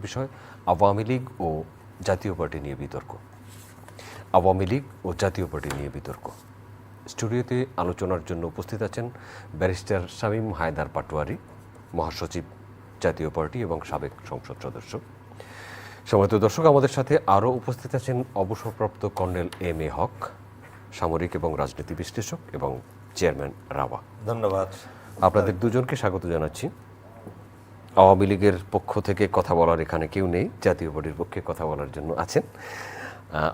বিষয় আওয়ামী লীগ ও জাতীয় পার্টি নিয়ে বিতর্ক। আওয়ামী লীগ ও জাতীয় পার্টি নিয়ে বিতর্ক। স্টুডিওতে আলোচনার জন্য উপস্থিত আছেন ব্যারিস্টার শামীম হায়দার পাটোয়ারি মহাসচিব জাতীয় পার্টি এবং সাবেক সংসদ সদস্য। সময়ত দর্শক আমাদের সাথে আরও উপস্থিত আছেন অবসরপ্রাপ্ত কর্নেল এম এ হক সামরিক এবং রাজনীতি বিশ্লেষক এবং চেয়ারম্যান রাওয়া। ধন্যবাদ। আপনাদের দুজনকে স্বাগত জানাচ্ছি। আওয়ামী লীগের পক্ষ থেকে কথা বলার এখানে কেউ নেই, জাতীয় পার্টির পক্ষে কথা বলার জন্য আছেন।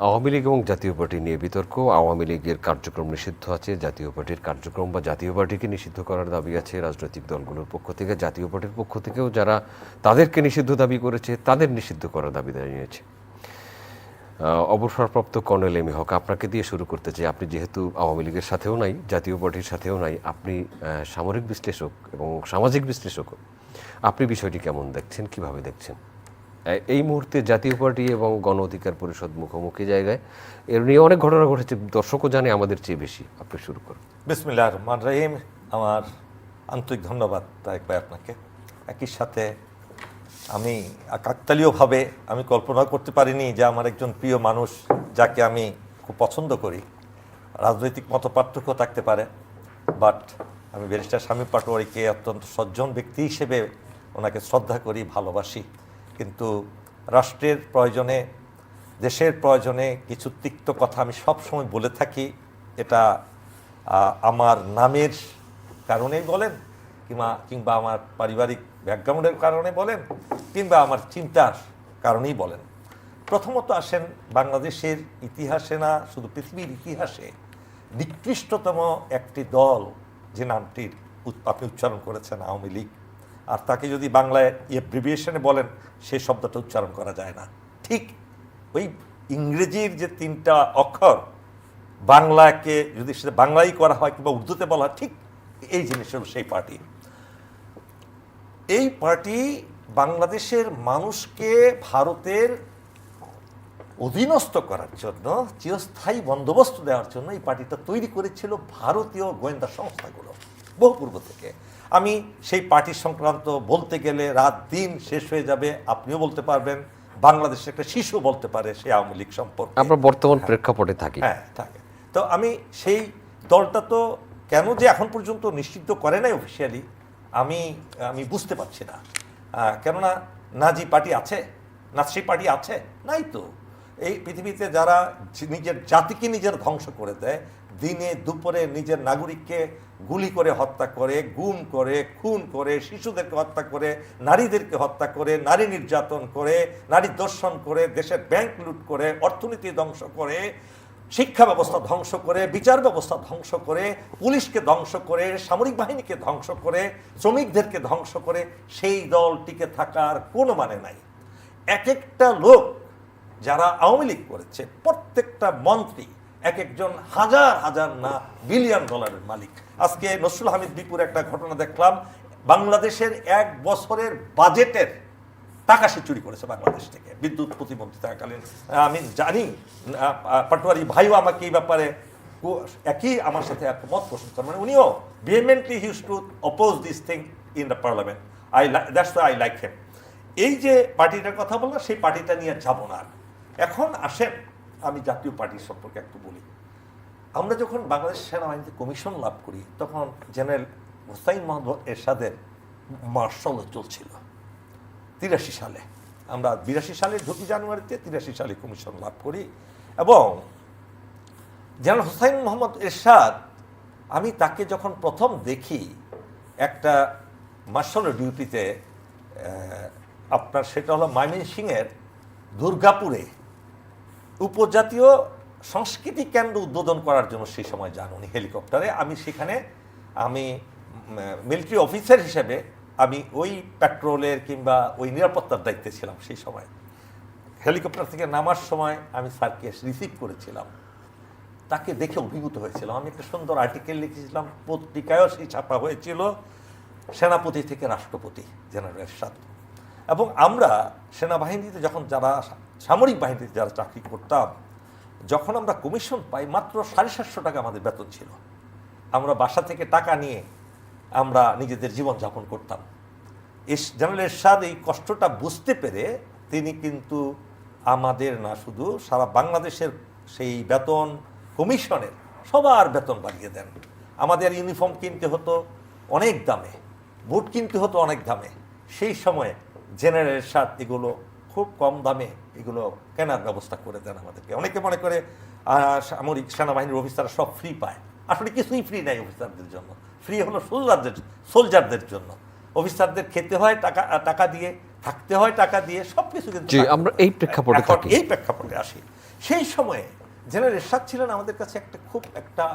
আওয়ামী লীগ এবং জাতীয় পার্টি নিয়ে বিতর্ক, আওয়ামী লীগের কার্যক্রম নিষিদ্ধ আছে, জাতীয় পার্টির কার্যক্রম বা জাতীয় পার্টিকে নিষিদ্ধ করার দাবি আছে, রাজনৈতিক দলগুলোর পক্ষ থেকে, জাতীয় পার্টির পক্ষ থেকেও যারা তাদেরকে নিষিদ্ধ দাবি করেছে, তাদের নিষিদ্ধ করার দাবি জানিয়েছে। অবসরপ্রাপ্ত কর্নেল এম হক, আপনাকে দিয়ে শুরু করতে চাই। আপনি যেহেতু আওয়ামী লীগের সাথেও নাই, জাতীয় পার্টির সাথেও নাই, আপনি সামরিক বিশ্লেষক এবং সামাজিক বিশ্লেষকও। আপনি বিষয়টি কেমন দেখছেন? কীভাবে দেখছেন? এই মুহূর্তে জাতীয় পার্টি এবং গণ অধিকার পরিষদ মুখোমুখি জায়গায়। এর নিয়ে অনেক ঘটনা ঘটেছে, দর্শকও জানে আমাদের চেয়ে বেশি। আপনি শুরু করুন। বিসমিল্লাহ রহমান রহিম। আমার আন্তরিক ধন্যবাদ তারেক ভাই আপনাকে। একই সাথে আমি কাকতালীয়ভাবে আমি কল্পনা করতে পারিনি যে আমার একজন প্রিয় মানুষ যাকে আমি খুব পছন্দ করি। রাজনৈতিক মত পার্থক্য থাকতে পারে, বাট আমি ব্যারিস্টার স্বামী পাটোয়ারিকে অত্যন্ত সজ্জন ব্যক্তি হিসেবে ওনাকে শ্রদ্ধা করি, ভালোবাসি। কিন্তু রাষ্ট্রের প্রয়োজনে, দেশের প্রয়োজনে কিছু তিক্ত কথা আমি সবসময় বলে থাকি। এটা আমার নামের কারণেই বলেন, কিংবা কিংবা আমার পারিবারিক ব্যাকগ্রাউন্ডের কারণে বলেন, কিংবা আমার চিন্তার কারণেই বলেন। প্রথমত আসেন বাংলাদেশের ইতিহাসে না, শুধু পৃথিবীর ইতিহাসে নিকৃষ্টতম একটি দল যে নামটির আপনি উচ্চারণ করেছেন আওয়ামী লীগ। আর তাকে যদি বাংলায় এব্রিভিয়েশনে বলেন সেই শব্দটা উচ্চারণ করা যায় না। ঠিক ওই ইংরেজির যে তিনটা অক্ষর, বাংলাকে যদি সেটা বাংলাই করা হয় কিংবা উর্দুতে বলা হয়, ঠিক এই জিনিস হলো সেই পার্টি। এই পার্টি বাংলাদেশের মানুষকে ভারতের অধীনস্থ করার জন্য, চিরস্থায়ী বন্দোবস্ত দেওয়ার জন্য এই পার্টিটা তৈরি করেছিল ভারতীয় গোয়েন্দা সংস্থাগুলো। বহু পূর্ব থেকে। আমি সেই পার্টি সংক্রান্ত বলতে গেলে রাত দিন শেষ হয়ে যাবে আপনিও বলতে পারবেন বাংলাদেশের একটা শিশু বলতে পারে সেই আওয়ামী লীগ সম্পর্কে। আমরা বর্তমান প্রেক্ষাপটে থাকি। হ্যাঁ থাকে। তো আমি সেই দলটা তো কেন যে এখন পর্যন্ত নিশ্চিত করে নাই অফিসিয়ালি আমি আমি বুঝতে পারছি না। কেননা নাজি পার্টি আছে নাৎসি পার্টি আছে নাই তো। এই পৃথিবীতে যারা নিজের জাতিকে নিজের ধ্বংস করে দেয় দিনে দুপুরে নিজের নাগরিককে গুলি করে হত্যা করে, গুম করে, খুন করে, শিশুদেরকে হত্যা করে, নারীদেরকে হত্যা করে, নারী নির্যাতন করে, নারী দর্শন করে, দেশের ব্যাংক লুট করে, অর্থনীতি ধ্বংস করে, শিক্ষা ব্যবস্থা ধ্বংস করে, বিচার ব্যবস্থা ধ্বংস করে, পুলিশকে ধ্বংস করে, সামরিক বাহিনীকে ধ্বংস করে, শ্রমিকদেরকে ধ্বংস করে, সেই দল টিকে থাকার কোনো মানে নাই। এক একটা লোক যারা আওয়ামী লীগ করেছে, প্রত্যেকটা মন্ত্রী এক একজন হাজার হাজার না বিলিয়ন ডলারের মালিক। আজকে নসরুল হামিদ বিপুর একটা ঘটনা দেখলাম। বাংলাদেশের এক বছরের বাজেটের টাকা সে চুরি করেছে বাংলাদেশ থেকে। বিদ্যুৎ প্রতিমন্ত্রী থাকাকালীন। আমি জানি পাটোয়ারি ভাইও আমাকে এই ব্যাপারে একই আমার সাথে একমত পোষণ করেন। মানে উনিও vehemently huge to oppose this thing in the parliament I that's I like him এই যে পার্টিটার কথা বললাম, সেই পার্টিটা নিয়ে যাব না। এখন আসেন আমি জাতীয় পার্টি সম্পর্কে একটু বলি। আমরা যখন বাংলাদেশ সেনাবাহিনীতে কমিশন লাভ করি, তখন জেনারেল হোসাইন মোহাম্মদ এরশাদের মার্শালও চলছিল। তিরাশি সালে। আমরা বিরাশি সালে ঢুকি জানুয়ারিতে, তিরাশি সালে কমিশন লাভ করি এবং জেনারেল হোসাইন মোহাম্মদ এরশাদ, আমি তাকে যখন প্রথম দেখি একটা মার্শাল ডিউটিতে আপনার সেটা হলো ময়মনসিংহের দুর্গাপুরে উপজাতীয় সংস্কৃতি কেন্দ্র উদ্বোধন করার জন্য সেই সময় যান উনি হেলিকপ্টারে। আমি সেখানে, আমি মিলিটারি অফিসার হিসেবে আমি ওই পেট্রোলের কিংবা ওই নিরাপত্তার দায়িত্বে ছিলাম সেই সময়। হেলিকপ্টার থেকে নামার সময় আমি স্যারকে রিসিভ করেছিলাম। তাকে দেখে অভিভূত হয়েছিলাম। আমি একটা সুন্দর আর্টিকেল লিখেছিলাম, পত্রিকায়ও সেই ছাপা হয়েছিল, সেনাপতি থেকে রাষ্ট্রপতি, জেনারেল এরশাদ। এবং আমরা সেনাবাহিনীতে যখন যারা সামরিক বাহিনীতে যারা চাকরি করতাম, যখন আমরা কমিশন পাই, মাত্র সাড়ে সাতশো টাকা আমাদের বেতন ছিল। আমরা বাসা থেকে টাকা নিয়ে আমরা নিজেদের জীবন যাপন করতাম। এস- জেনারেল এরশাদ এই কষ্টটা বুঝতে পেরে তিনি কিন্তু আমাদের না শুধু সারা বাংলাদেশের সেই বেতন কমিশনের সবার বেতন বাড়িয়ে দেন। আমাদের ইউনিফর্ম কিনতে হতো অনেক দামে বুট কিনতে হতো অনেক দামে। সেই সময়ে জেনারেল এরশাদ এগুলো খুব কম দামে এগুলো কেনার ব্যবস্থা করে দেন আমাদেরকে। অনেকে মনে করে সামরিক সেনাবাহিনীর অফিসাররা সব ফ্রি পায়। আসলে কিছুই ফ্রি নাই অফিসারদের জন্য। ফ্রি হলো সোলজারদের সোলজারদের জন্য। অফিসারদের খেতে হয় টাকা টাকা দিয়ে থাকতে হয় টাকা দিয়ে সব কিছু কিন্তু আমরা এই প্রেক্ষাপটে এই প্রেক্ষাপটে আসি। সেই সময়ে জেনারেল এরশাদ ছিলেন আমাদের কাছে একটা খুব একটা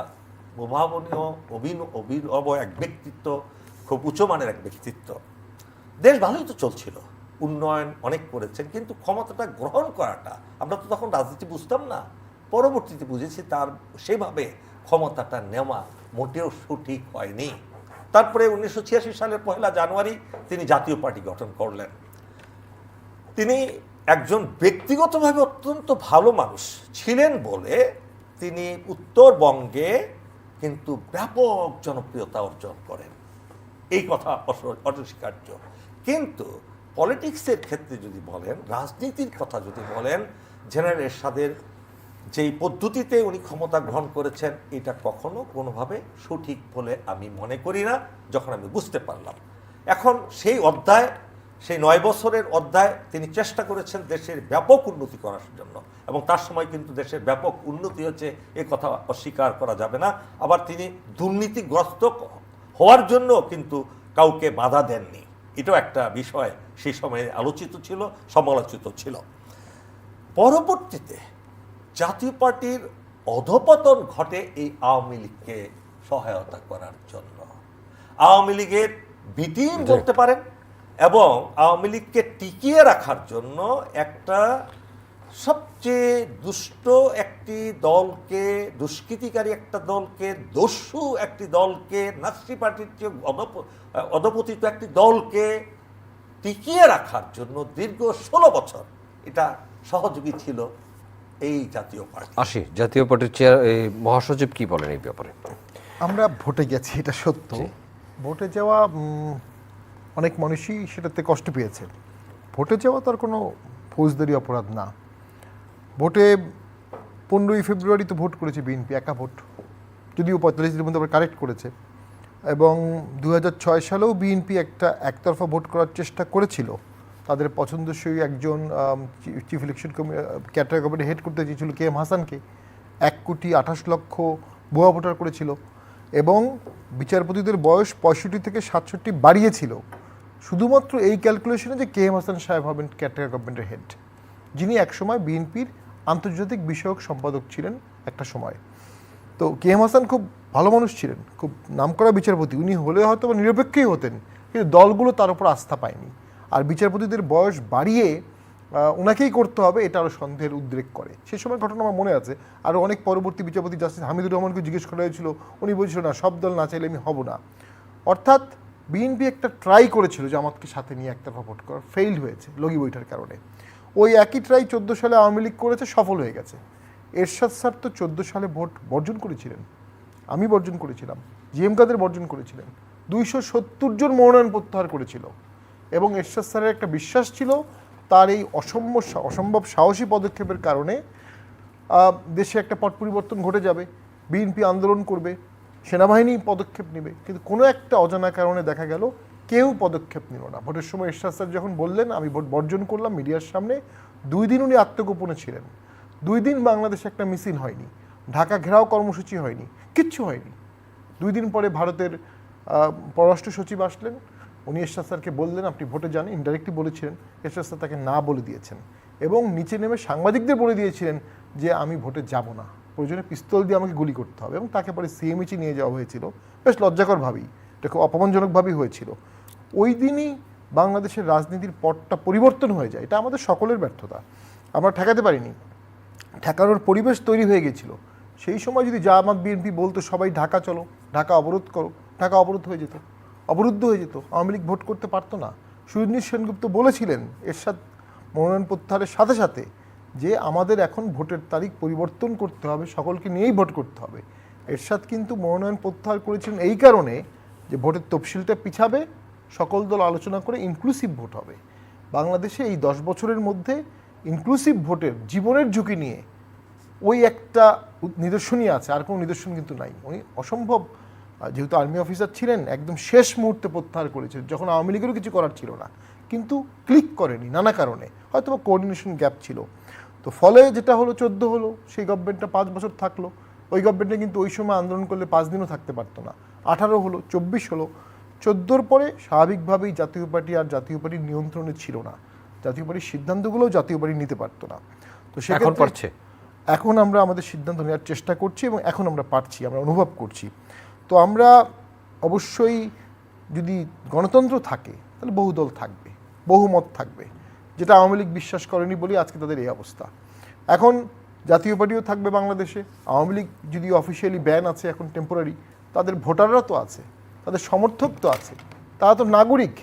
প্রভাবনীয় অভিন অভিনব এক ব্যক্তিত্ব খুব উচ্চমানের এক ব্যক্তিত্ব। দেশ ভালোই তো চলছিল। উন্নয়ন অনেক করেছেন, কিন্তু ক্ষমতাটা গ্রহণ করাটা আমরা তো তখন রাজনীতি বুঝতাম না। পরবর্তীতে বুঝেছি তার সেভাবে ক্ষমতাটা নেওয়া মোটেও সঠিক হয়নি। তারপরে উনিশশো ছিয়াশি সালের পহেলা জানুয়ারি তিনি জাতীয় পার্টি গঠন করলেন। তিনি একজন ব্যক্তিগতভাবে অত্যন্ত ভালো মানুষ ছিলেন বলে তিনি উত্তরবঙ্গে কিন্তু ব্যাপক জনপ্রিয়তা অর্জন করেন। এই কথা অস- অস্বীকার্য কিন্তু পলিটিক্সের ক্ষেত্রে যদি বলেন, রাজনীতির কথা যদি বলেন, জেনারেল এরশাদের যেই পদ্ধতিতে উনি ক্ষমতা গ্রহণ করেছেন, এটা কখনো কোনোভাবে সঠিক বলে আমি মনে করি না, যখন আমি বুঝতে পারলাম। এখন সেই অধ্যায়, সেই নয় বছরের অধ্যায় তিনি চেষ্টা করেছেন দেশের ব্যাপক উন্নতি করার জন্য। এবং তার সময় কিন্তু দেশের ব্যাপক উন্নতি হচ্ছে, এ কথা অস্বীকার করা যাবে না। আবার তিনি দুর্নীতিগ্রস্ত হওয়ার জন্য কিন্তু কাউকে বাধা দেননি। এটাও একটা বিষয় সেই সময়ে আলোচিত ছিল সমালোচিত ছিল। পরবর্তীতে জাতীয় পার্টির অধপতন ঘটে এই আওয়ামী লীগকে সহায়তা করার জন্য। আওয়ামী লীগের বিটিম বলতে পারেন এবং আওয়ামী লীগকে টিকিয়ে রাখার জন্য একটা সবচেয়ে দুষ্ট একটি দলকে দুষ্কৃতিকারী একটা দলকে দস্যু একটি দলকে নাসরি পার্টির চেয়ে অধপ- অধপতিত একটি দলকে টিকিয়ে রাখার জন্য দীর্ঘ ষোলো বছর এটা সহযোগী ছিল এই জাতীয় পার্টি। আসি জাতীয় পার্টির চেয়ার এই মহাসচিব কি বলেন এই ব্যাপারে? আমরা ভোটে গেছি এটা সত্য। ভোটে যাওয়া অনেক মানুষই সেটাতে কষ্ট পেয়েছে ভোটে যাওয়া তার কোনো ফৌজদারি অপরাধ না। ভোটে পনেরোই ফেব্রুয়ারি তো ভোট করেছে বিএনপি, একা ভোট। যদিও পঁয়তাল্লিশ দিনের মধ্যে আবার কারেক্ট করেছে। এবং দু ছয় সালেও বিএনপি একটা একতরফা ভোট করার চেষ্টা করেছিল। তাদের পছন্দসই একজন চিফ ইলেকশন ক্যাটার কমিটি হেড করতে চেয়েছিল কে এম হাসানকে। এক কোটি আঠাশ লক্ষ ভুয়া ভোটার করেছিল। এবং বিচারপতিদের বয়স পঁয়ষট্টি থেকে সাতষট্টি বাড়িয়েছিল। শুধুমাত্র এই ক্যালকুলেশনে যে কে এম হাসান সাহেব হবেন ক্যাটার গভর্নমেন্টের হেড যিনি একসময় বিএনপির আন্তর্জাতিক বিষয়ক সম্পাদক ছিলেন একটা সময়। তো কে এম হাসান খুব ভালো মানুষ ছিলেন, খুব নামকরা বিচারপতি। উনি হলে হয়তো বা নিরপেক্ষই হতেন, কিন্তু দলগুলো তার উপর আস্থা পায়নি। আর বিচারপতিদের বয়স বাড়িয়ে ওনাকেই করতে হবে, এটা আরও সন্দেহের উদ্রেক করে। সে সময় ঘটনা আমার মনে আছে। আর অনেক পরবর্তী বিচারপতি জাস্টিস হামিদুর রহমানকে জিজ্ঞেস করা হয়েছিল। উনি বলছিল, না, সব দল না চাইলে আমি হব না। অর্থাৎ বিএনপি একটা ট্রাই করেছিল জামাতকে সাথে নিয়ে একতরফা ভোট করা। ফেইল হয়েছে লগি বইটার কারণে। ওই একই ট্রাই চোদ্দ সালে আওয়ামী লীগ করেছে, সফল হয়ে গেছে। এরশাদ স্যার তো চোদ্দ সালে ভোট বর্জন করেছিলেন। আমি বর্জন করেছিলাম। জিএম কাদের বর্জন করেছিলেন। দুইশো সত্তর জন মনোনয়ন প্রত্যাহার করেছিল। এবং এরশাদ স্যারের একটা বিশ্বাস ছিল, তার এই অসম্ভব অসম্ভব সাহসী পদক্ষেপের কারণে দেশে একটা পট পরিবর্তন ঘটে যাবে। বিএনপি আন্দোলন করবে, সেনাবাহিনী পদক্ষেপ নেবে। কিন্তু কোনো একটা অজানা কারণে দেখা গেল কেউ পদক্ষেপ নিল না। ভোটের সময় এরশাদ স্যার যখন বললেন, আমি ভোট বর্জন করলাম মিডিয়ার সামনে। দুই দিন উনি আত্মগোপনে ছিলেন। দুই দিন বাংলাদেশে একটা মিছিল হয়নি। ঢাকা ঘেরাও কর্মসূচি হয়নি। কিচ্ছু হয়নি। দুই দিন পরে ভারতের পররাষ্ট্র সচিব আসলেন। উনি এরশাদ স্যারকে বললেন, আপনি ভোটে যান। ইনডাইরেক্টলি বলেছিলেন এরশাদ স্যার তাকে না বলে দিয়েছেন। এবং নিচে নেমে সাংবাদিকদের বলে দিয়েছিলেন যে, আমি ভোটে যাব না। প্রয়োজনে পিস্তল দিয়ে আমাকে গুলি করতে হবে। এবং তাকে পরে সিএমএইচি নিয়ে যাওয়া হয়েছিল। বেশ লজ্জাকরভাবেই এটা খুব অপমানজনকভাবেই হয়েছিল। ওই দিনই বাংলাদেশের রাজনীতির পটটা পরিবর্তন হয়ে যায়। এটা আমাদের সকলের ব্যর্থতা। আমরা ঠেকাতে পারিনি। ঠেকানোর পরিবেশ তৈরি হয়ে গেছিল সেই সময় যদি জামাত, বিএনপি বলতো, সবাই ঢাকা চলো, ঢাকা অবরোধ করো, ঢাকা অবরোধ হয়ে যেত, অবরুদ্ধ হয়ে যেত, আওয়ামী লীগ ভোট করতে পারতো না। সুরনীল সেনগুপ্ত বলেছিলেন এরশাদ মনোনয়ন প্রত্যাহারের সাথে সাথে যে আমাদের এখন ভোটের তারিখ পরিবর্তন করতে হবে, সকলকে নিয়েই ভোট করতে হবে। এরশাদ কিন্তু মনোনয়ন প্রত্যাহার করেছিলেন এই কারণে যে ভোটের তফসিলটা পিছাবে, সকল দল আলোচনা করে ইনক্লুসিভ ভোট হবে। বাংলাদেশে এই দশ বছরের মধ্যে ইনক্লুসিভ ভোটের জীবনের ঝুঁকি নিয়ে ওই একটা নিদর্শনই আছে, আর কোনো নিদর্শন কিন্তু নাই। উনি অসম্ভব যেহেতু আর্মি অফিসার ছিলেন, একদম শেষ মুহূর্তে প্রত্যাহার করেছে। যখন আওয়ামী লীগেরও কিছু করার ছিল না, কিন্তু ক্লিক করেনি নানা কারণে। হয়তো কোঅর্ডিনেশন গ্যাপ ছিল। তো ফলে যেটা হলো, চোদ্দ হলো, সেই গভর্নমেন্টটা পাঁচ বছর থাকল। ওই গভর্নমেন্টে কিন্তু ওই সময় আন্দোলন করলে পাঁচ দিনও থাকতে পারতো না। আঠারো হলো চব্বিশ হলো চোদ্দোর পরে স্বাভাবিকভাবেই জাতীয় পার্টি আর জাতীয় পার্টির নিয়ন্ত্রণে ছিল না। জাতীয় পার্টির সিদ্ধান্তগুলোও জাতীয় পার্টি নিতে পারতো না। তো এখন পারছে? এখন আমরা আমাদের সিদ্ধান্ত নেওয়ার চেষ্টা করছি এবং এখন আমরা পারছি আমরা অনুভব করছি। তো আমরা অবশ্যই যদি গণতন্ত্র থাকে তাহলে বহু দল থাকবে বহুমত থাকবে। যেটা আওয়ামী লীগ বিশ্বাস করেনি বলেই আজকে তাদের এই অবস্থা। এখন জাতীয় পার্টিও থাকবে বাংলাদেশে। আওয়ামী লীগ যদি অফিসিয়ালি ব্যান আছে এখন টেম্পোরারি তাদের ভোটাররা তো আছে, তাদের সমর্থক তো আছে, তারা তো নাগরিক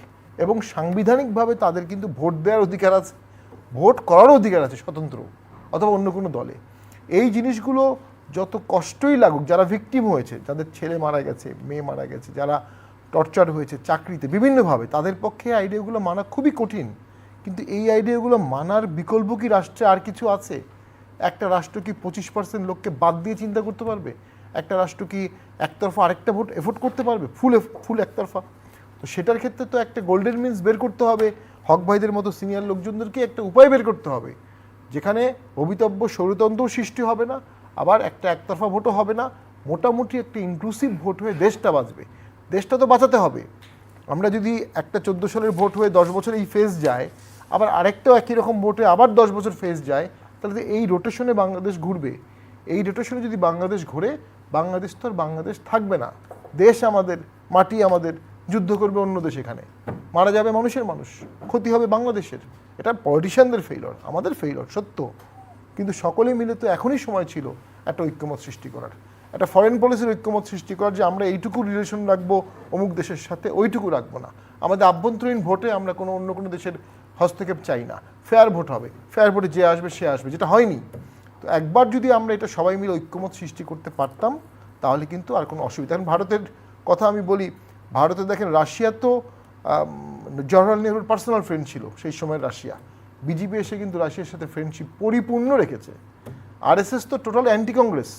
এবং সাংবিধানিকভাবে তাদের কিন্তু ভোট দেওয়ার অধিকার আছে, ভোট করারও অধিকার আছে স্বতন্ত্র, অথবা অন্য কোনো দলে। এই জিনিসগুলো যত কষ্টই লাগুক, যারা ভিকটিম হয়েছে, যাদের ছেলে মারা গেছে, মেয়ে মারা গেছে, যারা টর্চার হয়েছে, চাকরিতে বিভিন্নভাবে, তাদের পক্ষে আইডিয়াগুলো মানা খুবই কঠিন। কিন্তু এই আইডিয়াগুলো মানার বিকল্প কি রাষ্ট্রে আর কিছু আছে? একটা রাষ্ট্র কি পঁচিশ পার্সেন্ট লোককে বাদ দিয়ে চিন্তা করতে পারবে? একটা রাষ্ট্র কি একতরফা আরেকটা ভোট এফোর্ড করতে পারবে? ফুল ফুল একতরফা। তো সেটার ক্ষেত্রে তো একটা গোল্ডেন মিন্স বের করতে হবে। হক ভাইদের মতো সিনিয়র লোকজনদেরকে একটা উপায় বের করতে হবে। যেখানে ভবিতব্য সৌরতন্ত্রও সৃষ্টি হবে না, আবার একটা একতরফা ভোটও হবে না। মোটামুটি একটা ইনক্লুসিভ ভোট হয়ে দেশটা বাঁচবে। দেশটা তো বাঁচাতে হবে। আমরা যদি একটা চোদ্দ সালের ভোট হয়ে দশ বছর এই ফেজ যায়, আবার আরেকটাও একই রকম ভোটে আবার দশ বছর ফেজ যায় তাহলে এই রোটেশনে বাংলাদেশ ঘুরবে। এই রোটেশনে যদি বাংলাদেশ ঘুরে, বাংলাদেশ তো আর বাংলাদেশ থাকবে না। দেশ আমাদের, মাটি আমাদের, যুদ্ধ করবে অন্য দেশ এখানে। মারা যাবে মানুষের মানুষ, ক্ষতি হবে বাংলাদেশের। এটা পলিটিশিয়ানদের ফেইলর আমাদের ফেইলর সত্য। কিন্তু সকলে মিলে তো এখনই সময় ছিল একটা ঐক্যমত সৃষ্টি করার। একটা ফরেন পলিসির ঐক্যমত সৃষ্টি করার যে আমরা এইটুকু রিলেশন রাখব, অমুক দেশের সাথে ওইটুকু রাখব না। আমাদের আভ্যন্তরীণ ভোটে আমরা কোনো, অন্য কোনো দেশের হস্তক্ষেপ চাই না। ফেয়ার ভোট হবে। ফেয়ার ভোটে যে আসবে সে আসবে। যেটা হয়নি। তো একবার যদি আমরা এটা সবাই মিলে ঐক্যমত সৃষ্টি করতে পারতাম তাহলে কিন্তু আর কোনো অসুবিধা কারণ ভারতের কথা আমি বলি ভারতে দেখেন রাশিয়া তো আম, জওহরলাল নেহরুর পার্সোনাল ফ্রেন্ড ছিল সেই সময় রাশিয়া। বিজেপি এসে কিন্তু রাশিয়ার সাথে ফ্রেন্ডশিপ পরিপূর্ণ রেখেছে। আরএসএস তো টোটাল অ্যান্টি কংগ্রেস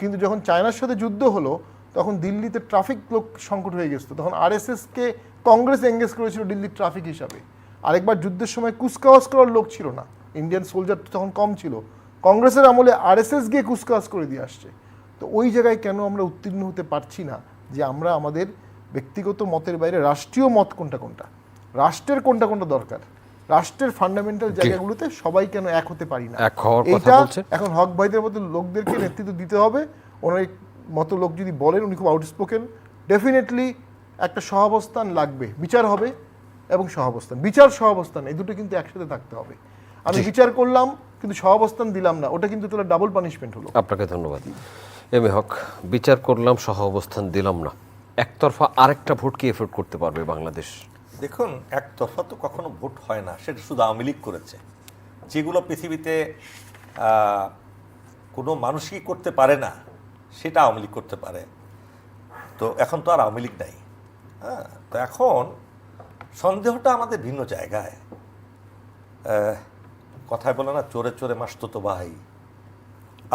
কিন্তু যখন চায়নার সাথে যুদ্ধ হলো তখন দিল্লিতে ট্রাফিক লোক সংকট হয়ে গেছিল। তখন আরএসএসকে কংগ্রেস এঙ্গেজ করেছিল দিল্লির ট্রাফিক হিসাবে। আরেকবার যুদ্ধের সময় কুচকাওয়াজ করার লোক ছিল না। ইন্ডিয়ান সোলজার তখন কম ছিল। কংগ্রেসের আমলে আরএসএস গিয়ে কুচকাওয়াজ করে দিয়ে আসছে। তো ওই জায়গায় কেন আমরা উত্তীর্ণ হতে পারছি না? যে আমরা আমাদের ব্যক্তিগত মতের বাইরে রাষ্ট্রীয় মত কোনটা কোনটা? রাষ্ট্রের কোনটা কোনটা দরকার? রাষ্ট্রের ফান্ডামেন্টাল জায়গাগুলোতে সবাই কেন এক হতে পারি না? বলছেন? এখন হক ভাইদের মতো লোকদেরকে নেতৃত্ব দিতে হবে। ওনার মতো লোক যদি বলেন উনি খুব আউটস্পোকেন ডেফিনেটলি একটা সহাবস্থান লাগবে। বিচার হবে। এবং সহাবস্থান। বিচার সহাবস্থান এই দুটো কিন্তু একসাথে থাকতে হবে। আমি বিচার করলাম কিন্তু সহাবস্থান দিলাম না। ওটা কিন্তু তোলা ডাবল পানিশমেন্ট হলো। আপনাকে ধন্যবাদ। এম এ হক বিচার করলাম সহ অবস্থান দিলাম না। একতরফা আরেকটা ভোট কি এফোর্ড করতে পারবে বাংলাদেশ? দেখুন একতরফা তো কখনো ভোট হয় না। সেটা শুধু আওয়ামী লীগ করেছে। যেগুলো পৃথিবীতে কোনো মানুষই করতে পারে না সেটা আওয়ামী লীগ করতে পারে। তো এখন তো আর আওয়ামী লীগ নাই। হ্যাঁ তো এখন সন্দেহটা আমাদের ভিন্ন জায়গায়। কথায় বলে না, চোরে চোরে মাসতো তো ভাই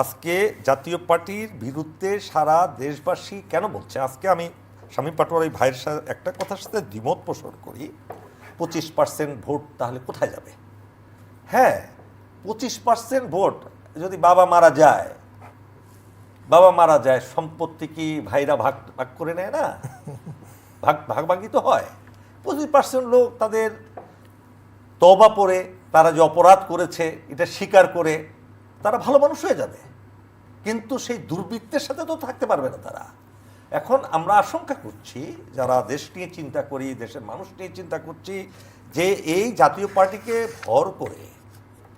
আজকে জাতীয় পার্টির বিরুদ্ধে সারা দেশবাসী কেন বলছে? আজকে আমি স্বামী পাটোয়ার এই ভাইয়ের সাথে একটা কথার সাথে দ্বিমত পোষণ করি। পঁচিশ পার্সেন্ট ভোট তাহলে কোথায় যাবে? হ্যাঁ পঁচিশ পার্সেন্ট ভোট যদি বাবা মারা যায়, বাবা মারা যায়, সম্পত্তি কি ভাইরা ভাগ ভাগ করে নেয় না? ভাগ ভাগভাগি তো হয়। পঁচিশ পার্সেন্ট লোক তাদের তবা পড়ে তারা যে অপরাধ করেছে, এটা স্বীকার করে, তারা ভালো মানুষ হয়ে যাবে। কিন্তু সেই দুর্বৃত্তের সাথে তো থাকতে পারবে না তারা। এখন আমরা আশঙ্কা করছি, যারা দেশ নিয়ে চিন্তা করি, দেশের মানুষ নিয়ে চিন্তা করছি, যে এই জাতীয় পার্টিকে ভর করে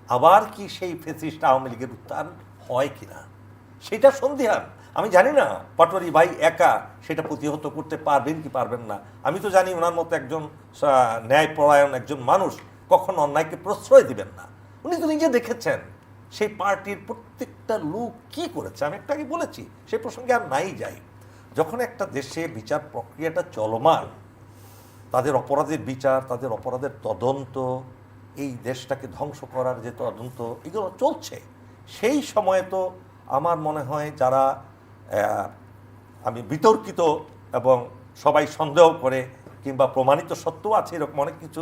আবার কি সেই ফেসিস্ট আওয়ামী লীগের উত্থান হয় কিনা, সেটা সন্দেহান আমি জানি না, পাটোয়ারি ভাই একা সেটা প্রতিহত করতে পারবেন কি পারবেন না। আমি তো জানি ওনার মতো একজন ন্যায়পরায়ণ একজন মানুষ কখনো অন্যায়কে প্রশ্রয় দিবেন না। উনি তো নিজে দেখেছেন সেই পার্টির প্রত্যেকটা লোক কি করেছে। আমি একটা আগে বলেছি সেই প্রসঙ্গে আর নাই যাই। যখন একটা দেশে বিচার প্রক্রিয়াটা চলমান, তাদের অপরাধের বিচার, তাদের অপরাধের তদন্ত, এই দেশটাকে ধ্বংস করার যে তদন্ত, এগুলো চলছে। সেই সময়ে তো আমার মনে হয় যারা আমি বিতর্কিত এবং সবাই সন্দেহ করে কিংবা প্রমাণিত সত্য আছে, এরকম অনেক কিছু।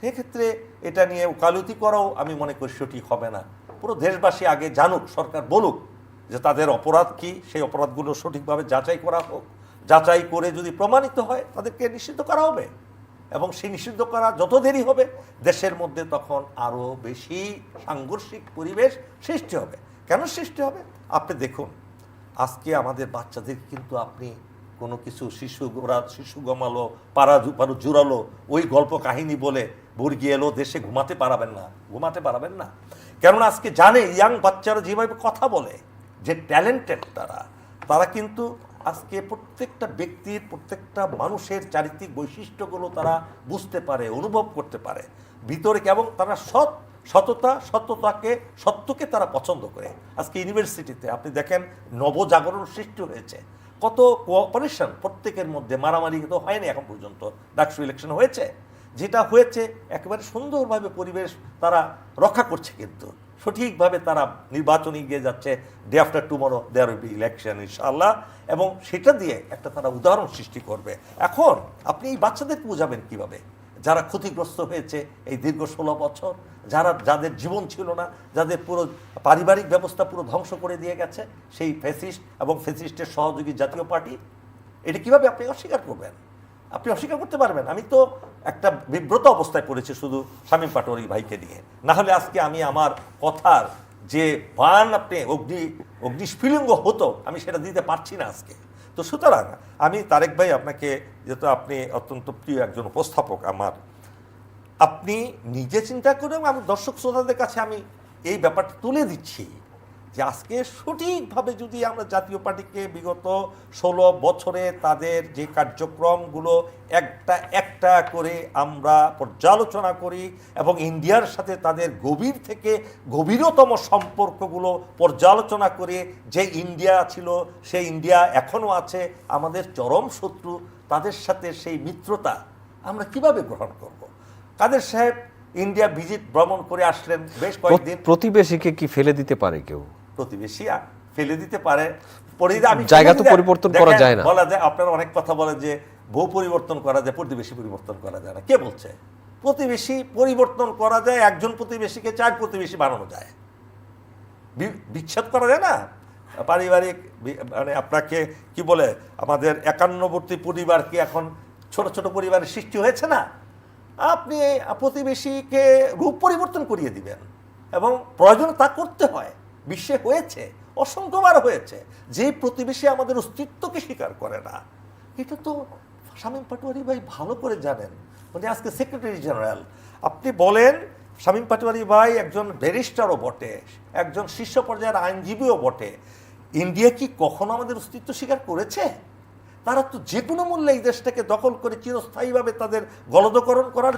সেক্ষেত্রে এটা নিয়ে ওকালতি করাও আমি মনে করি সঠিক হবে না। পুরো দেশবাসী আগে জানুক, সরকার বলুক যে তাদের অপরাধ কি, সেই অপরাধগুলো সঠিকভাবে যাচাই করা হোক। যাচাই করে যদি প্রমাণিত হয়, তাদেরকে নিষিদ্ধ করা হবে এবং সেই নিষিদ্ধ করা যত দেরি হবে, দেশের মধ্যে তখন আরও বেশি সাংঘর্ষিক পরিবেশ সৃষ্টি হবে। কেন সৃষ্টি হবে? আপনি দেখুন আজকে আমাদের বাচ্চাদের কিন্তু আপনি কোনো কিছু শিশু ওরা শিশু গমালো পাড়া পারু জুড়ালো, ওই গল্প কাহিনী বলে বর্গি এলো, দেশে ঘুমাতে পারাবেন না। ঘুমাতে পারাবেন না। কেননা আজকে জানে, ইয়াং বাচ্চারা যেভাবে কথা বলে, যে ট্যালেন্টেড তারা তারা কিন্তু আজকে প্রত্যেকটা ব্যক্তির, প্রত্যেকটা মানুষের চারিত্রিক বৈশিষ্ট্যগুলো তারা বুঝতে পারে, অনুভব করতে পারে। ভিতরে এবং তারা সৎ সততা, সত্যতাকে, সত্যকে তারা পছন্দ করে। আজকে ইউনিভার্সিটিতে আপনি দেখেন নবজাগরণ সৃষ্টি হয়েছে। কত কোঅপারেশন প্রত্যেকের মধ্যে মারামারি তো হয়নি এখন পর্যন্ত, ডাকসু ইলেকশন হয়েছে। যেটা হয়েছে, একেবারে সুন্দরভাবে পরিবেশ তারা রক্ষা করছে কিন্তু। সঠিকভাবে তারা নির্বাচনে গিয়ে যাচ্ছে day after tomorrow there be election ইনশাআল্লাহ। এবং সেটা দিয়ে একটা তারা উদাহরণ সৃষ্টি করবে। এখন আপনি এই বাচ্চাদেরকে বোঝাবেন কীভাবে? যারা ক্ষতিগ্রস্ত হয়েছে এই দীর্ঘ ষোলো বছর, যারা, যাদের জীবন ছিল না, যাদের পুরো পারিবারিক ব্যবস্থা পুরো ধ্বংস করে দিয়ে গেছে, সেই ফেসিস্ট এবং ফেসিস্টের সহযোগী জাতীয় পার্টি, এটা কীভাবে আপনি অস্বীকার করবেন? আপনি অস্বীকার করতে পারবেন। আমি তো একটা বিব্রত অবস্থায় পড়েছি শুধু শামীম পাটোয়ারি ভাইকে নিয়ে। না হলে আজকে আমি আমার কথার যে বান আপনি অগ্নি, অগ্নিস্ফুলিঙ্গ হতো, আমি সেটা দিতে পারছি না আজকে। তো সুতরাং আমি তারেক ভাই আপনাকে, যেহেতু আপনি অত্যন্ত প্রিয় একজন উপস্থাপক আমার, আপনি নিজে চিন্তা করে এবং আমি দর্শক শ্রোতাদের কাছে আমি এই ব্যাপারটা তুলে দিচ্ছি। যে আজকে সঠিকভাবে যদি আমরা জাতীয় পার্টিকে বিগত ষোলো বছরে তাদের যে কার্যক্রমগুলো একটা একটা করে আমরা পর্যালোচনা করি এবং ইন্ডিয়ার সাথে তাদের গভীর থেকে গভীরতম সম্পর্কগুলো পর্যালোচনা করে যে ইন্ডিয়া ছিল সেই ইন্ডিয়া এখনও আছে, আমাদের চরম শত্রু, তাদের সাথে সেই মিত্রতা আমরা কীভাবে গ্রহণ করব? কাদের সাহেব ইন্ডিয়া ভিজিট ভ্রমণ করে আসলেন বেশ কয়েকদিন? প্রতিবেশীকে কি ফেলে দিতে পারে কেউ? প্রতিবেশী ফেলে দিতে পারে। আমি জায়গা তো পরিবর্তন করা যায় না। বলা যায় আপনারা অনেক কথা যে বউ পরিবর্তন করা যায় প্রতিবেশী পরিবর্তন করা যায় না। কে বলছে? প্রতিবেশী পরিবর্তন করা যায় একজন প্রতিবেশীকে চার প্রতিবেশী বানানো যায়। বিচ্ছেদ করা যায় না? পারিবারিক মানে আপনাকে কি বলে আমাদের একান্নবর্তী পরিবার কি এখন ছোট ছোট পরিবারের সৃষ্টি হয়েছে না? আপনি প্রতিবেশীকে রূপ পরিবর্তন করিয়ে দিবেন এবং প্রয়োজন তা করতে হয়। বিশ্বে হয়েছে, অসংখ্যবার হয়েছে, যে প্রতিবেশী আমাদের অস্তিত্বকে স্বীকার করে না। এটা তো শামীম পাটোয়ারি ভাই ভালো করে জানেন। মানে আজকে সেক্রেটারি জেনারেল আপনি বলেন, শামীম পাটোয়ারি ভাই একজন ব্যারিস্টারও বটে, একজন শীর্ষ পর্যায়ের আইনজীবীও বটে। ইন্ডিয়া কি কখনো আমাদের অস্তিত্ব স্বীকার করেছে? তারা তো যে কোনো মূল্যে এই দেশটাকে দখল করে চিরস্থায়ীভাবে তাদের গলদকরণ করার